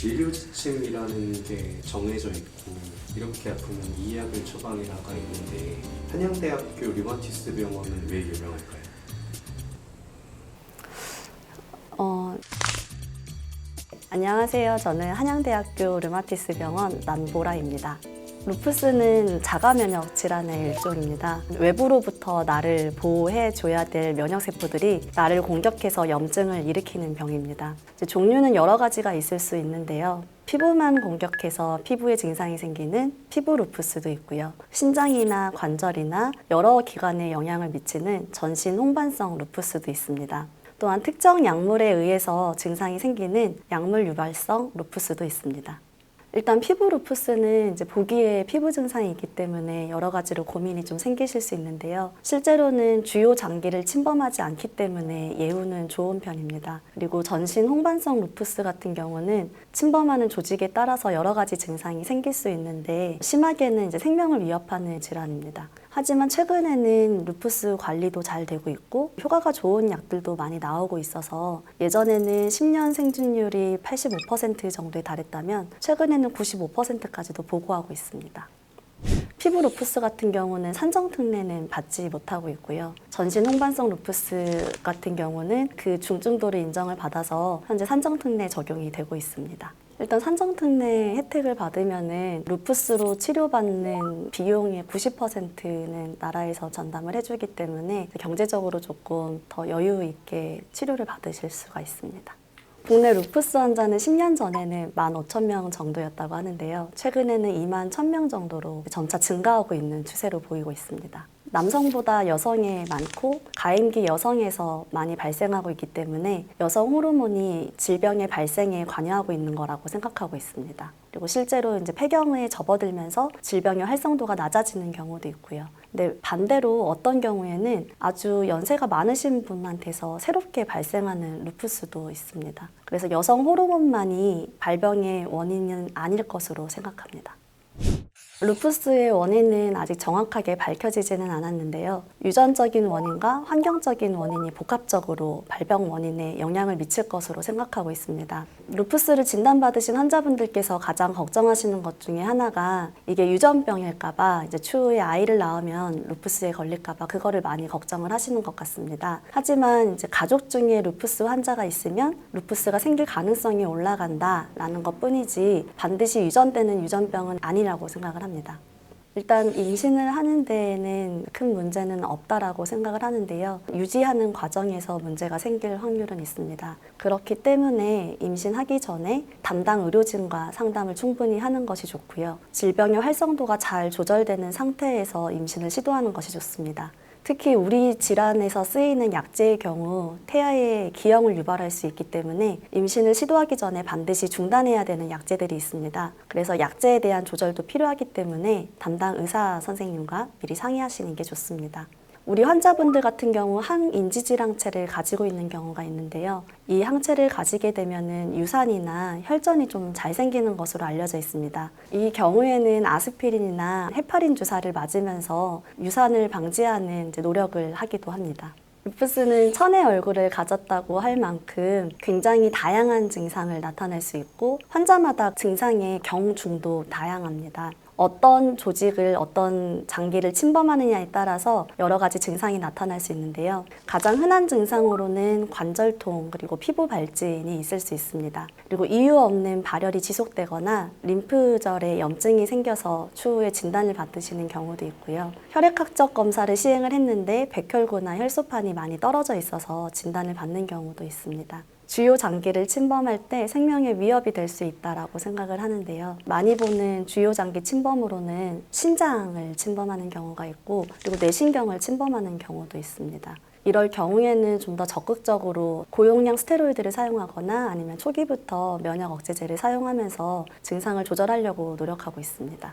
진료 지침이라는 게 정해져 있고 이렇게 아프면 이 약을 처방이라가 있는데 한양대학교 류마티스 병원은 왜 유명할까요? 어, 안녕하세요. 저는 한양대학교 르마티스 병원 남보라입니다. 루푸스는 자가 면역 질환의 일종입니다. 외부로부터 나를 보호해 줘야 될 면역 세포들이 나를 공격해서 염증을 일으키는 병입니다. 종류는 여러 가지가 있을 수 있는데요. 피부만 공격해서 피부에 증상이 생기는 피부 루푸스도 있고요. 신장이나 관절이나 여러 기관에 영향을 미치는 전신 홍반성 루푸스도 있습니다. 또한 특정 약물에 의해서 증상이 생기는 약물 유발성 루푸스도 있습니다. 일단 피부 루푸스는 이제 보기에 피부 증상이 있기 때문에 여러 가지로 고민이 좀 생기실 수 있는데요. 실제로는 주요 장기를 침범하지 않기 때문에 예후는 좋은 편입니다. 그리고 전신 홍반성 루푸스 같은 경우는 침범하는 조직에 따라서 여러 가지 증상이 생길 수 있는데 심하게는 이제 생명을 위협하는 질환입니다. 하지만 최근에는 루푸스 관리도 잘 되고 있고 효과가 좋은 약들도 많이 나오고 있어서 예전에는 10년 생존율이 85% 정도에 달했다면 최근에는 95%까지도 보고하고 있습니다. 피부 루푸스 같은 경우는 산정 특례는 받지 못하고 있고요. 전신 홍반성 루푸스 같은 경우는 그 중증도를 인정을 받아서 현재 산정 특례 적용이 되고 있습니다. 일단 산정 특례 혜택을 받으면은 루푸스로 치료받는 비용의 90%는 나라에서 전담을 해주기 때문에 경제적으로 조금 더 여유 있게 치료를 받으실 수가 있습니다. 국내 루푸스 환자는 10년 전에는 15,000명 정도였다고 하는데요. 최근에는 2만 1,000명 정도로 점차 증가하고 있는 추세로 보이고 있습니다. 남성보다 여성에 많고 가임기 여성에서 많이 발생하고 있기 때문에 여성 호르몬이 질병의 발생에 관여하고 있는 거라고 생각하고 있습니다. 그리고 실제로 이제 폐경에 접어들면서 질병의 활성도가 낮아지는 경우도 있고요. 근데 반대로 어떤 경우에는 아주 연세가 많으신 분한테서 새롭게 발생하는 루푸스도 있습니다. 그래서 여성 호르몬만이 발병의 원인은 아닐 것으로 생각합니다. 루푸스의 원인은 아직 정확하게 밝혀지지는 않았는데요. 유전적인 원인과 환경적인 원인이 복합적으로 발병 원인에 영향을 미칠 것으로 생각하고 있습니다. 루푸스를 진단받으신 환자분들께서 가장 걱정하시는 것 중에 하나가 이게 유전병일까봐 이제 추후에 아이를 낳으면 루푸스에 걸릴까봐 그거를 많이 걱정을 하시는 것 같습니다. 하지만 이제 가족 중에 루푸스 환자가 있으면 루푸스가 생길 가능성이 올라간다라는 것 뿐이지 반드시 유전되는 유전병은 아니라고 생각을 합니다. 일단 임신을 하는 데에는 큰 문제는 없다라고 생각을 하는데요. 유지하는 과정에서 문제가 생길 확률은 있습니다. 그렇기 때문에 임신하기 전에 담당 의료진과 상담을 충분히 하는 것이 좋고요. 질병의 활성도가 잘 조절되는 상태에서 임신을 시도하는 것이 좋습니다. 특히 우리 질환에서 쓰이는 약제의 경우 태아에 기형을 유발할 수 있기 때문에 임신을 시도하기 전에 반드시 중단해야 되는 약제들이 있습니다. 그래서 약제에 대한 조절도 필요하기 때문에 담당 의사 선생님과 미리 상의하시는 게 좋습니다. 우리 환자분들 같은 경우 항인지질 항체를 가지고 있는 경우가 있는데요. 이 항체를 가지게 되면은 유산이나 혈전이 좀 잘 생기는 것으로 알려져 있습니다. 이 경우에는 아스피린이나 헤파린 주사를 맞으면서 유산을 방지하는 노력을 하기도 합니다. 루푸스는 천의 얼굴을 가졌다고 할 만큼 굉장히 다양한 증상을 나타낼 수 있고 환자마다 증상의 경중도 다양합니다. 어떤 조직을 어떤 장기를 침범하느냐에 따라서 여러 가지 증상이 나타날 수 있는데요. 가장 흔한 증상으로는 관절통 그리고 피부 발진이 있을 수 있습니다. 그리고 이유 없는 발열이 지속되거나 림프절에 염증이 생겨서 추후에 진단을 받으시는 경우도 있고요. 혈액학적 검사를 시행을 했는데 백혈구나 혈소판이 많이 떨어져 있어서 진단을 받는 경우도 있습니다. 주요 장기를 침범할 때 생명에 위협이 될 수 있다라고 생각을 하는데요. 많이 보는 주요 장기 침범으로는 신장을 침범하는 경우가 있고 그리고 뇌신경을 침범하는 경우도 있습니다. 이럴 경우에는 좀 더 적극적으로 고용량 스테로이드를 사용하거나 아니면 초기부터 면역 억제제를 사용하면서 증상을 조절하려고 노력하고 있습니다.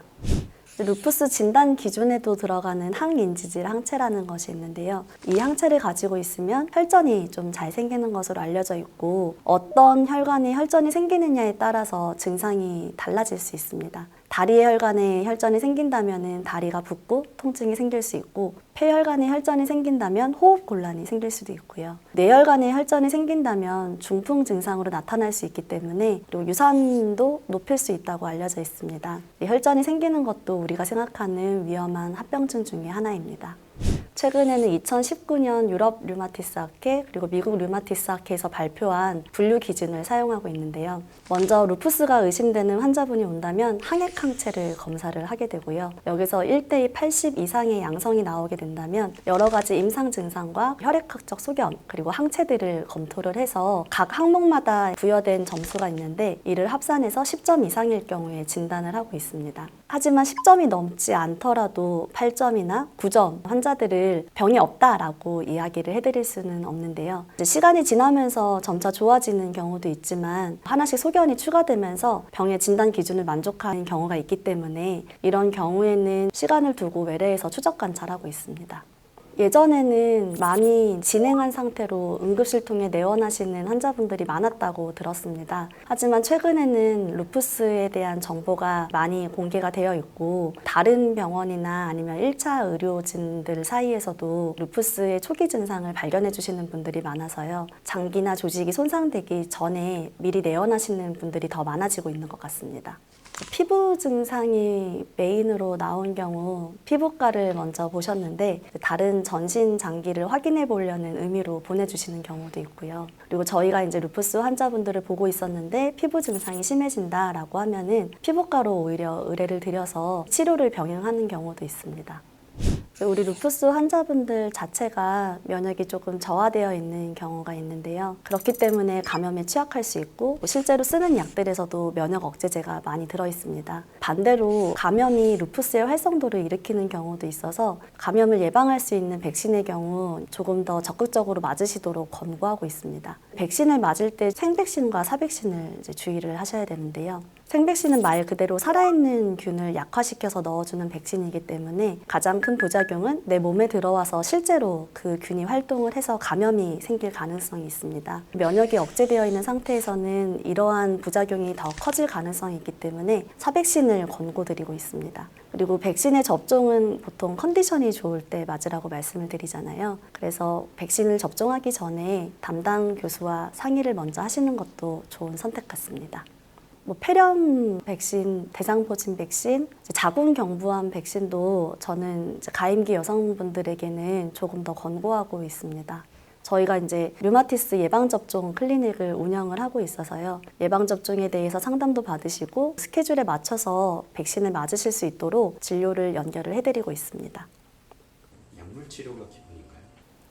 루푸스 진단 기준에도 들어가는 항인지질 항체라는 것이 있는데요. 이 항체를 가지고 있으면 혈전이 좀 잘 생기는 것으로 알려져 있고 어떤 혈관에 혈전이 생기느냐에 따라서 증상이 달라질 수 있습니다. 다리의 혈관에 혈전이 생긴다면 다리가 붓고 통증이 생길 수 있고 폐혈관에 혈전이 생긴다면 호흡 곤란이 생길 수도 있고요. 뇌혈관에 혈전이 생긴다면 중풍 증상으로 나타날 수 있기 때문에 그리고 유산도 높일 수 있다고 알려져 있습니다. 이 혈전이 생기는 것도 우리가 생각하는 위험한 합병증 중에 하나입니다. 최근에는 2019년 유럽 류마티스 학회 그리고 미국 류마티스 학회에서 발표한 분류 기준을 사용하고 있는데요. 먼저 루푸스가 의심되는 환자분이 온다면 항액 항체를 검사를 하게 되고요. 여기서 1대2 80 이상의 양성이 나오게 된다면 여러 가지 임상 증상과 혈액학적 소견 그리고 항체들을 검토를 해서 각 항목마다 부여된 점수가 있는데 이를 합산해서 10점 이상일 경우에 진단을 하고 있습니다. 하지만 10점이 넘지 않더라도 8점이나 9점 환자들을 병이 없다라고 이야기를 해드릴 수는 없는데요. 시간이 지나면서 점차 좋아지는 경우도 있지만 하나씩 소견이 추가되면서 병의 진단 기준을 만족하는 경우가 있기 때문에 이런 경우에는 시간을 두고 외래에서 추적 관찰하고 있습니다. 예전에는 많이 진행한 상태로 응급실통에 내원하시는 환자분들이 많았다고 들었습니다. 하지만 최근에는 루푸스에 대한 정보가 많이 공개가 되어 있고 다른 병원이나 아니면 1차 의료진들 사이에서도 루푸스의 초기 증상을 발견해 주시는 분들이 많아서요. 장기나 조직이 손상되기 전에 미리 내원하시는 분들이 더 많아지고 있는 것 같습니다. 피부 증상이 메인으로 나온 경우 피부과를 먼저 보셨는데 다른 전신 장기를 확인해 보려는 의미로 보내주시는 경우도 있고요. 그리고 저희가 이제 루푸스 환자분들을 보고 있었는데 피부 증상이 심해진다라고 하면은 피부과로 오히려 의뢰를 드려서 치료를 병행하는 경우도 있습니다. 우리 루푸스 환자분들 자체가 면역이 조금 저하되어 있는 경우가 있는데요. 그렇기 때문에 감염에 취약할 수 있고 실제로 쓰는 약들에서도 면역 억제제가 많이 들어 있습니다. 반대로 감염이 루푸스의 활성도를 일으키는 경우도 있어서 감염을 예방할 수 있는 백신의 경우 조금 더 적극적으로 맞으시도록 권고하고 있습니다. 백신을 맞을 때 생백신과 사백신을 주의를 하셔야 되는데요. 생백신은 말 그대로 살아있는 균을 약화시켜서 넣어주는 백신이기 때문에 가장 큰 부작용은 내 몸에 들어와서 실제로 그 균이 활동을 해서 감염이 생길 가능성이 있습니다. 면역이 억제되어 있는 상태에서는 이러한 부작용이 더 커질 가능성이 있기 때문에 사백신을 권고드리고 있습니다. 그리고 백신의 접종은 보통 컨디션이 좋을 때 맞으라고 말씀을 드리잖아요. 그래서 백신을 접종하기 전에 담당 교수와 상의를 먼저 하시는 것도 좋은 선택 같습니다. 뭐 폐렴 백신, 대상포진 백신, 이제 자궁 경부암 백신도 저는 가임기 여성분들에게는 조금 더 권고하고 있습니다. 저희가 이제 류마티스 예방접종 클리닉을 운영을 하고 있어서요. 예방접종에 대해서 상담도 받으시고 스케줄에 맞춰서 백신을 맞으실 수 있도록 진료를 연결을 해드리고 있습니다. 약물 치료가 기본인가요?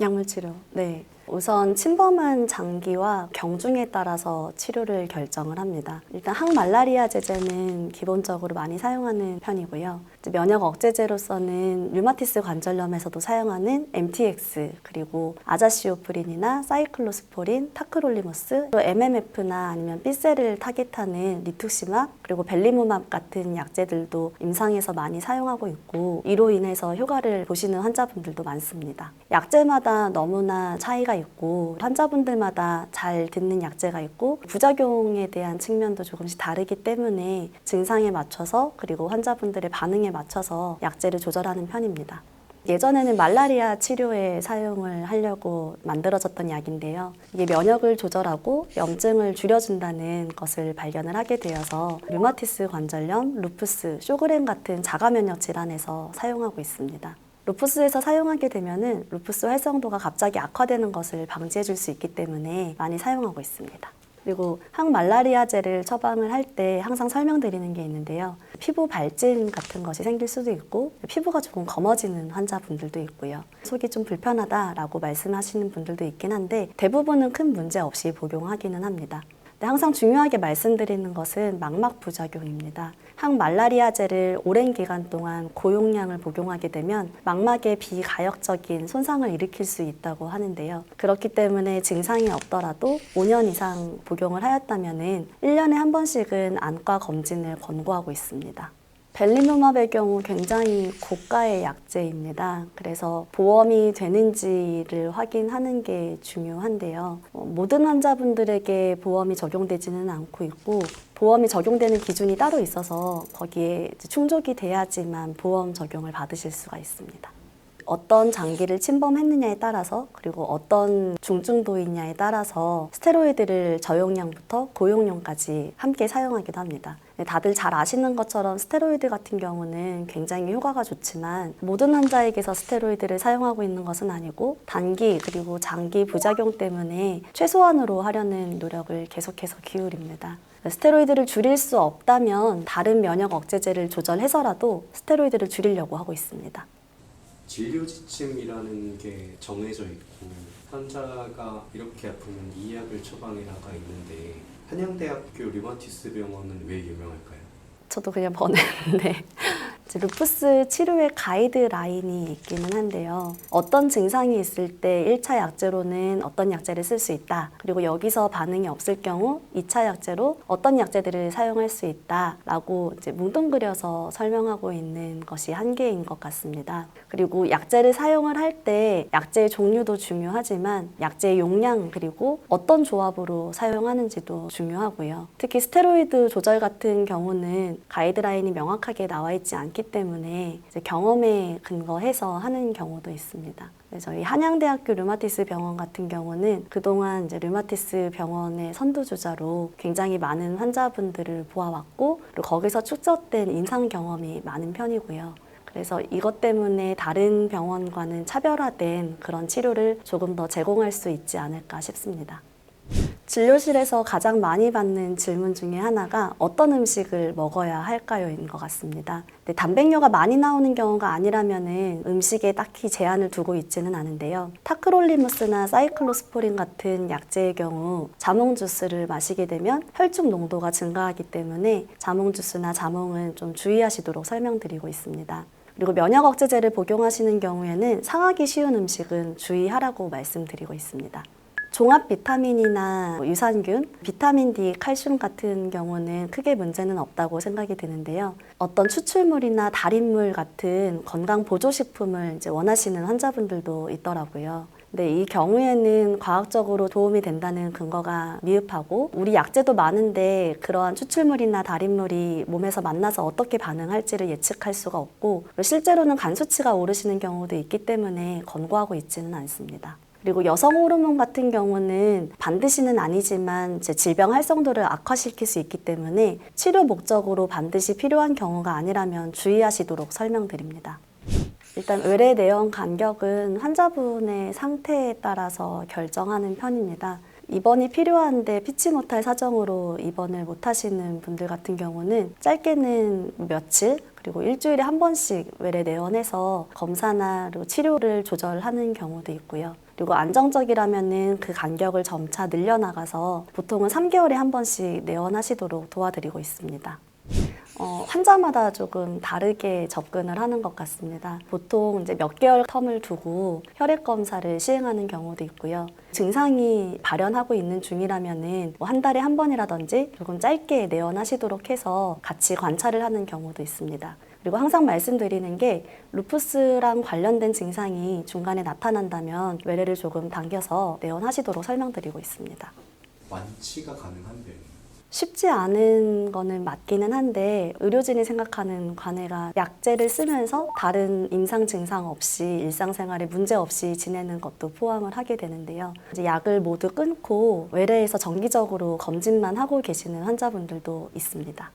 약물 치료. 네. 우선 침범한 장기와 경중에 따라서 치료를 결정을 합니다. 일단 항말라리아 제제는 기본적으로 많이 사용하는 편이고요. 면역 억제제로서는 류마티스 관절염에서도 사용하는 MTX 그리고 아자시오프린이나 사이클로스포린, 타크롤리무스, 또 MMF나 아니면 B셀을 타겟하는 리투시맙 그리고 벨리무맙 같은 약제들도 임상에서 많이 사용하고 있고 이로 인해서 효과를 보시는 환자분들도 많습니다. 약제마다 너무나 차이가 있고 환자분들마다 잘 듣는 약제가 있고 부작용에 대한 측면도 조금씩 다르기 때문에 증상에 맞춰서 그리고 환자분들의 반응에 맞춰서 약제를 조절하는 편입니다. 예전에는 말라리아 치료에 사용을 하려고 만들어졌던 약인데요. 이게 면역을 조절하고 염증을 줄여준다는 것을 발견을 하게 되어서 류마티스 관절염, 루푸스, 쇼그렌 같은 자가 면역 질환에서 사용하고 있습니다. 루푸스에서 사용하게 되면은 루푸스 활성도가 갑자기 악화되는 것을 방지해 줄 수 있기 때문에 많이 사용하고 있습니다. 그리고 항말라리아제를 처방을 할 때 항상 설명드리는 게 있는데요. 피부 발진 같은 것이 생길 수도 있고 피부가 조금 검어지는 환자분들도 있고요. 속이 좀 불편하다라고 말씀하시는 분들도 있긴 한데 대부분은 큰 문제 없이 복용하기는 합니다. 근데 항상 중요하게 말씀드리는 것은 망막 부작용입니다. 항말라리아제를 오랜 기간 동안 고용량을 복용하게 되면 망막에 비가역적인 손상을 일으킬 수 있다고 하는데요. 그렇기 때문에 증상이 없더라도 5년 이상 복용을 하였다면 1년에 한 번씩은 안과 검진을 권고하고 있습니다. 벨리누맙의 경우 굉장히 고가의 약제입니다. 그래서 보험이 되는지를 확인하는 게 중요한데요. 어, 모든 환자분들에게 보험이 적용되지는 않고 있고 보험이 적용되는 기준이 따로 있어서 거기에 충족이 돼야지만 보험 적용을 받으실 수가 있습니다. 어떤 장기를 침범했느냐에 따라서 그리고 어떤 중증도이냐에 따라서 스테로이드를 저용량부터 고용량까지 함께 사용하기도 합니다. 네, 다들 잘 아시는 것처럼 스테로이드 같은 경우는 굉장히 효과가 좋지만 모든 환자에게서 스테로이드를 사용하고 있는 것은 아니고 단기 그리고 장기 부작용 때문에 최소한으로 하려는 노력을 계속해서 기울입니다. 스테로이드를 줄일 수 없다면 다른 면역 억제제를 조절해서라도 스테로이드를 줄이려고 하고 있습니다. 진료 지침이라는 게 정해져 있고 환자가 이렇게 아프면 이 약을 처방해 나가 있는데 한양대학교 류마티스 병원은 왜 유명할까요? 저도 그냥 이제 루푸스 치료의 가이드라인이 있기는 한데요. 어떤 증상이 있을 때 1차 약제로는 어떤 약제를 쓸 수 있다. 그리고 여기서 반응이 없을 경우 2차 약제로 어떤 약제들을 사용할 수 있다라고 이제 뭉뚱그려서 설명하고 있는 것이 한계인 것 같습니다. 그리고 약제를 사용을 할 때 약제의 종류도 중요하지만 약제의 용량 그리고 어떤 조합으로 사용하는지도 중요하고요. 특히 스테로이드 조절 같은 경우는 가이드라인이 명확하게 나와 있지 않기 때문에 이제 경험에 근거해서 하는 경우도 있습니다. 네, 저희 한양대학교 류마티스 병원 같은 경우는 그동안 이제 류마티스 병원의 선두주자로 굉장히 많은 환자분들을 보아왔고 그리고 거기서 축적된 인상 경험이 많은 편이고요. 그래서 이것 때문에 다른 병원과는 차별화된 그런 치료를 조금 더 제공할 수 있지 않을까 싶습니다. 진료실에서 가장 많이 받는 질문 중에 하나가 어떤 음식을 먹어야 할까요인 것 같습니다. 단백뇨가 많이 나오는 경우가 아니라면은 음식에 딱히 제한을 두고 있지는 않은데요. 타크롤리무스나 사이클로스포린 같은 약제의 경우 자몽 주스를 마시게 되면 혈중 농도가 증가하기 때문에 자몽 주스나 자몽은 좀 주의하시도록 설명드리고 있습니다. 그리고 면역 억제제를 복용하시는 경우에는 상하기 쉬운 음식은 주의하라고 말씀드리고 있습니다. 종합 비타민이나 유산균, 비타민 D, 칼슘 같은 경우는 크게 문제는 없다고 생각이 드는데요. 어떤 추출물이나 달인물 같은 건강 보조식품을 이제 원하시는 환자분들도 있더라고요. 근데 이 경우에는 과학적으로 도움이 된다는 근거가 미흡하고 우리 약제도 많은데 그러한 추출물이나 달인물이 몸에서 만나서 어떻게 반응할지를 예측할 수가 없고 실제로는 간 수치가 오르시는 경우도 있기 때문에 권고하고 있지는 않습니다. 그리고 여성 호르몬 같은 경우는 반드시는 아니지만 질병 활성도를 악화시킬 수 있기 때문에 치료 목적으로 반드시 필요한 경우가 아니라면 주의하시도록 설명드립니다. 일단 외래 내원 간격은 환자분의 상태에 따라서 결정하는 편입니다. 입원이 필요한데 피치 못할 사정으로 입원을 못 하시는 분들 같은 경우는 짧게는 며칠 그리고 일주일에 한 번씩 외래 내원해서 검사나 치료를 조절하는 경우도 있고요. 그리고 안정적이라면은 그 간격을 점차 늘려나가서 보통은 3개월에 한 번씩 내원하시도록 도와드리고 있습니다. 어, 환자마다 조금 다르게 접근을 하는 것 같습니다. 보통 이제 몇 개월 텀을 두고 혈액 검사를 시행하는 경우도 있고요. 증상이 발현하고 있는 중이라면은 뭐 한 달에 한 번이라든지 조금 짧게 내원하시도록 해서 같이 관찰을 하는 경우도 있습니다. 그리고 항상 말씀드리는 게 루푸스랑 관련된 증상이 중간에 나타난다면 외래를 조금 당겨서 내원하시도록 설명드리고 있습니다. 완치가 가능한 병이에요. 쉽지 않은 거는 맞기는 한데 의료진이 생각하는 관해가 약제를 쓰면서 다른 임상 증상 없이 일상생활에 문제 없이 지내는 것도 포함을 하게 되는데요. 이제 약을 모두 끊고 외래에서 정기적으로 검진만 하고 계시는 환자분들도 있습니다.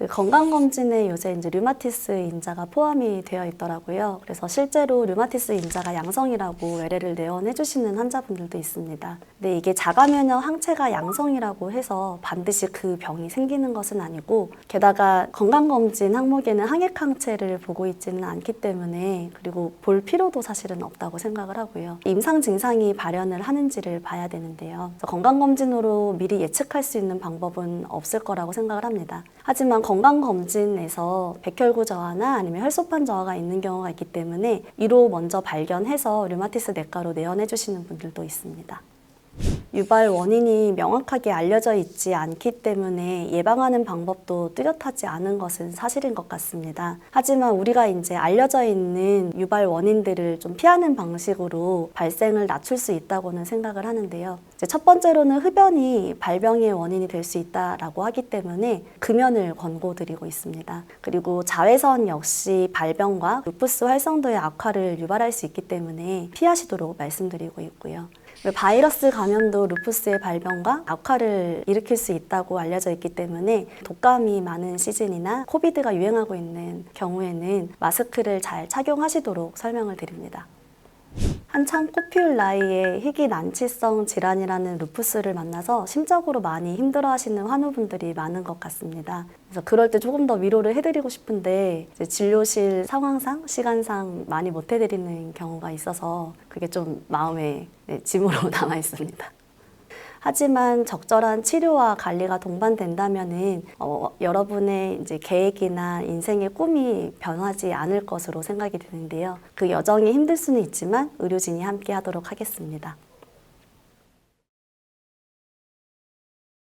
그 건강검진에 요새 이제 류마티스 인자가 포함이 되어 있더라고요. 그래서 실제로 류마티스 인자가 양성이라고 외래를 내원해 주시는 환자분들도 있습니다. 근데 이게 자가면역 항체가 양성이라고 해서 반드시 그 병이 생기는 것은 아니고 게다가 건강검진 항목에는 항액 항체를 보고 있지는 않기 때문에 그리고 볼 필요도 사실은 없다고 생각을 하고요. 임상 증상이 발현을 하는지를 봐야 되는데요. 건강검진으로 미리 예측할 수 있는 방법은 없을 거라고 생각을 합니다. 하지만 건강검진에서 백혈구 저하나 아니면 혈소판 저하가 있는 경우가 있기 때문에 이로 먼저 발견해서 류마티스 내과로 내원해 주시는 분들도 있습니다. 유발 원인이 명확하게 알려져 있지 않기 때문에 예방하는 방법도 뚜렷하지 않은 것은 사실인 것 같습니다. 하지만 우리가 이제 알려져 있는 유발 원인들을 좀 피하는 방식으로 발생을 낮출 수 있다고는 생각을 하는데요. 첫 번째로는 흡연이 발병의 원인이 될 수 있다라고 하기 때문에 금연을 권고드리고 있습니다. 그리고 자외선 역시 발병과 루푸스 활성도의 악화를 유발할 수 있기 때문에 피하시도록 말씀드리고 있고요. 바이러스 감염도 루푸스의 발병과 악화를 일으킬 수 있다고 알려져 있기 때문에 독감이 많은 시즌이나 코비드가 유행하고 있는 경우에는 마스크를 잘 착용하시도록 설명을 드립니다. 한창 꽃 피울 나이에 희귀 난치성 질환이라는 루푸스를 만나서 심적으로 많이 힘들어하시는 환우분들이 많은 것 같습니다. 그래서 그럴 때 조금 더 위로를 해드리고 싶은데 진료실 상황상 시간상 많이 못 해드리는 경우가 있어서 그게 좀 마음에 네, 짐으로 남아 있습니다. 하지만 적절한 치료와 관리가 동반된다면은 어, 여러분의 이제 계획이나 인생의 꿈이 변하지 않을 것으로 생각이 드는데요. 그 여정이 힘들 수는 있지만 의료진이 함께 하도록 하겠습니다.